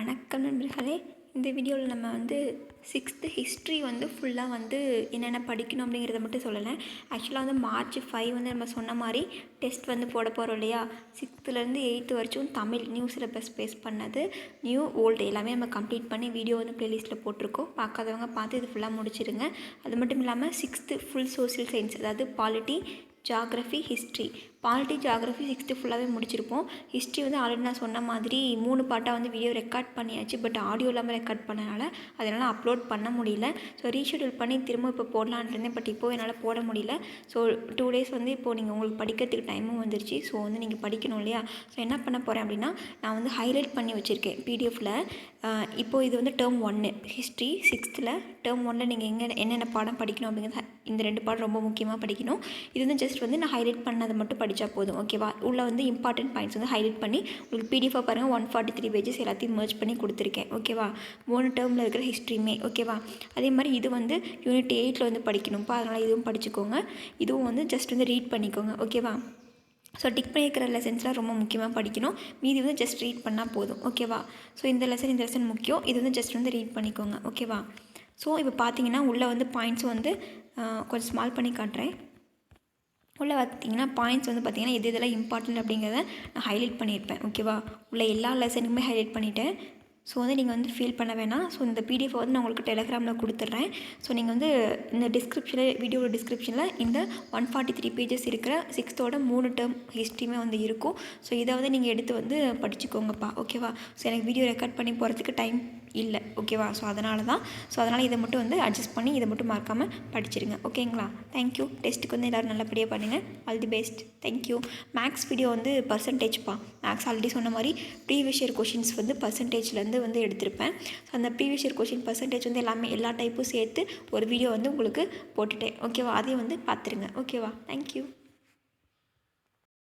வணக்கம் நண்பர்களே. இந்த வீடியோவில் நம்ம வந்து சிக்ஸ்த்து ஹிஸ்ட்ரி வந்து ஃபுல்லாக வந்து என்னென்ன படிக்கணும் அப்படிங்கிறத மட்டும் சொல்லலை. ஆக்சுவலாக வந்து மார்ச் ஃபைவ் வந்து நம்ம சொன்ன மாதிரி டெஸ்ட் வந்து போட போகிறோம் இல்லையா? சிக்ஸ்த்துலேருந்து எயித்து வரைக்கும் தமிழ் நியூ சிலபஸ் பேஸ் பண்ணது. நியூ ஓல்டு எல்லாமே நம்ம கம்ப்ளீட் பண்ணி வீடியோ வந்து ப்ளேலிஸ்ட்டில் போட்டிருக்கோம். பார்க்காதவங்க பார்த்து இது ஃபுல்லாக முடிச்சிருங்க. அது மட்டும் இல்லாமல் சிக்ஸ்த்து ஃபுல் சோசியல் சயின்ஸ் அதாவது polity geography history polity geography sixth ஃபுல்லாகவே முடிச்சிருப்போம். ஹிஸ்ட்ரி வந்து ஆல்ரெடி நான் சொன்ன மாதிரி மூணு பாட்டாக வந்து வீடியோ ரெக்கார்ட் பண்ணியாச்சு. பட் ஆடியோ இல்லாமல் ரெக்கார்ட் பண்ணனால அதனால் அப்லோட் பண்ண முடியல. ஸோ ரீஷெடியூல் பண்ணி திரும்ப இப்போ போடலான்னு இருந்தேன். பட் இப்போது என்னால் போட முடியல. ஸோ டூ டேஸ் வந்து இப்போது நீங்கள் உங்களுக்கு படிக்கிறதுக்கு டைமும் வந்துருச்சு. ஸோ வந்து நீங்கள் படிக்கணும் இல்லையா? ஸோ என்ன பண்ண போகிறேன் அப்படின்னா நான் வந்து ஹைலைட் பண்ணி வச்சுருக்கேன் பிடிஎஃப்பில் இப்போது இது வந்து டேர்ம் ஒன்று ஹிஸ்ட்ரி சிக்ஸ்த்தில் டேர்ம் ஒன்னில் நீங்கள் எங்கே என்னென்ன பாடம் படிக்கணும் அப்படிங்கிறது இந்த ரெண்டு பாடம் ரொம்ப முக்கியமாக படிக்கணும். இது வந்து ஜஸ்ட் வந்து நான் ஹைலைட் பண்ணதை மட்டும் படித்தா போதும் ஓகேவா உள்ளே வந்து இம்பார்ட்டன்ட் பாயிண்ட்ஸ் வந்து ஹைலைட் பண்ணி உங்களுக்கு பிடிஎஃபாக பாருங்கள் ஒன் ஃபார்ட்டி த்ரீ பேஜஸ் எல்லாத்தையும் மர்ச் பண்ணி கொடுத்துருக்கேன் ஓகேவா மூணு டேர்மில் இருக்கிற ஹிஸ்ட்ரியுமே ஓகேவா அதே மாதிரி இது வந்து யூனிட் எயிட்டில் வந்து படிக்கணும்ப்பா அதனால் இதுவும் படிச்சுக்கோங்க. இதுவும் வந்து ஜஸ்ட் வந்து ரீட் பண்ணிக்கோங்க ஓகேவா ஸோ டிக் பண்ணியிருக்கிற லெசன்ஸ்லாம் ரொம்ப முக்கியமாக படிக்கணும். மீதி வந்து ஜஸ்ட் ரீட் பண்ணால் போதும் ஓகேவா ஸோ இந்த லெசன் இந்த லெசன் முக்கியம். இது வந்து ஜஸ்ட் வந்து ரீட் பண்ணிக்கோங்க ஓகேவா ஸோ இப்போ பார்த்தீங்கன்னா உள்ளே வந்து பாயிண்ட்ஸ் வந்து கொஞ்சம் ஸ்மால் பண்ணி காட்டுறேன். உள்ளே பார்த்தீங்கன்னா பாயிண்ட்ஸ் வந்து பார்த்திங்கன்னா எது இதெல்லாம் இம்பார்ட்டன்ட் அப்படிங்கிறத நான் ஹைலைட் பண்ணியிருப்பேன். ஓகேவா உள்ள எல்லா லெசனுக்குமே ஹைலைட் பண்ணிவிட்டேன் ஸோ வந்து நீங்கள் வந்து ஃபீல் பண்ண வேணாம். ஸோ இந்த பிடிஎஃப் வந்து நான் உங்களுக்கு டெலிகிராமில் கொடுத்துட்றேன். ஸோ நீங்கள் வந்து இந்த டிஸ்கிரிப்ஷனில் வீடியோட டிஸ்கிரிப்ஷனில் இந்த ஒன் ஃபார்ட்டி த்ரீ பேஜஸ் இருக்கிற சிக்ஸ்த்தோட மூணு டேர்ம் ஹிஸ்ட்ரியுமே வந்து இருக்கும். ஸோ இதை வந்து நீங்கள் எடுத்து வந்து படிச்சுக்கோங்கப்பா. ஓகேவா ஸோ எனக்கு வீடியோ ரெக்கார்ட் பண்ணி போகிறதுக்கு டைம் இல்லை ஓகேவா ஸோ அதனால தான் ஸோ அதனால் இதை மட்டும் வந்து அட்ஜஸ்ட் பண்ணி இதை மட்டும் மறக்காமல் படிச்சிருங்க. ஓகேங்களா தேங்க்யூ டெஸ்ட்டுக்கு வந்து எல்லோரும் நல்லபடியாக பண்ணுங்கள் all the best thank you maths video வந்து பர்சன்டேஜ்ப்பா மேக்ஸ் ஆல்ரெடி சொன்ன மாதிரி ப்ரீவியஸ் இயர் கொஷின்ஸ் வந்து பர்சன்டேஜ்லேருந்து வந்து எடுத்திருப்பேன். ஸோ அந்த ப்ரீவியஸ் இயர் கொஷின் பர்சன்டேஜ் வந்து எல்லாமே எல்லா டைப்பும் சேர்த்து ஒரு வீடியோ வந்து உங்களுக்கு போட்டுட்டேன். ஓகேவா அதையும் வந்து பார்த்துருங்க. ஓகேவா தேங்க்யூ